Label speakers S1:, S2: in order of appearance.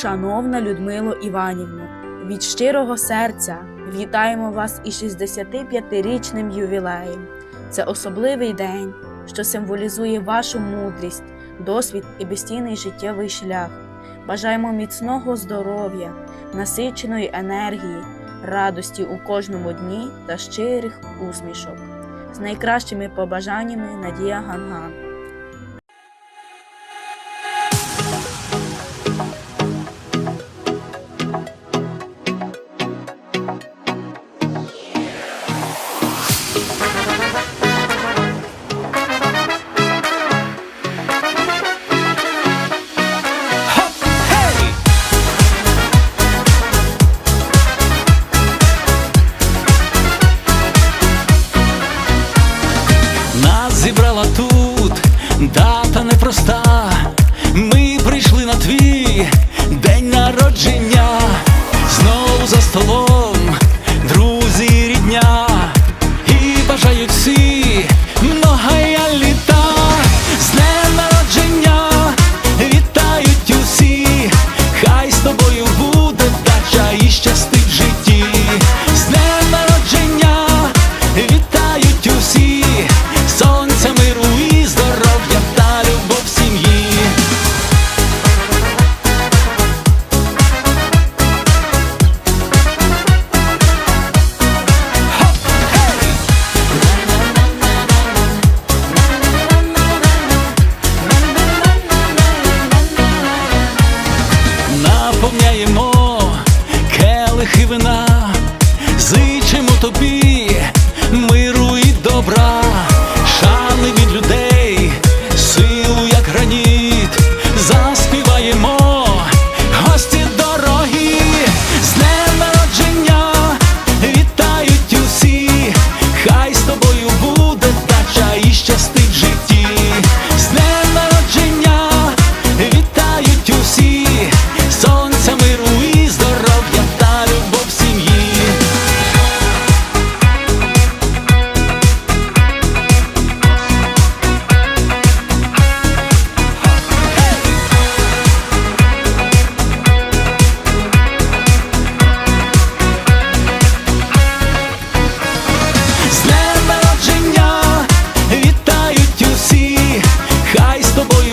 S1: Шановна Людмило Іванівно, від щирого серця вітаємо вас із 65-річним ювілеєм. Це особливий день, що символізує вашу мудрість, досвід і безцінний життєвий шлях. Бажаємо міцного здоров'я, насиченої енергії, радості у кожному дні та щирих усмішок. З найкращими побажаннями Надія Ганган.
S2: зібрала тут z tobą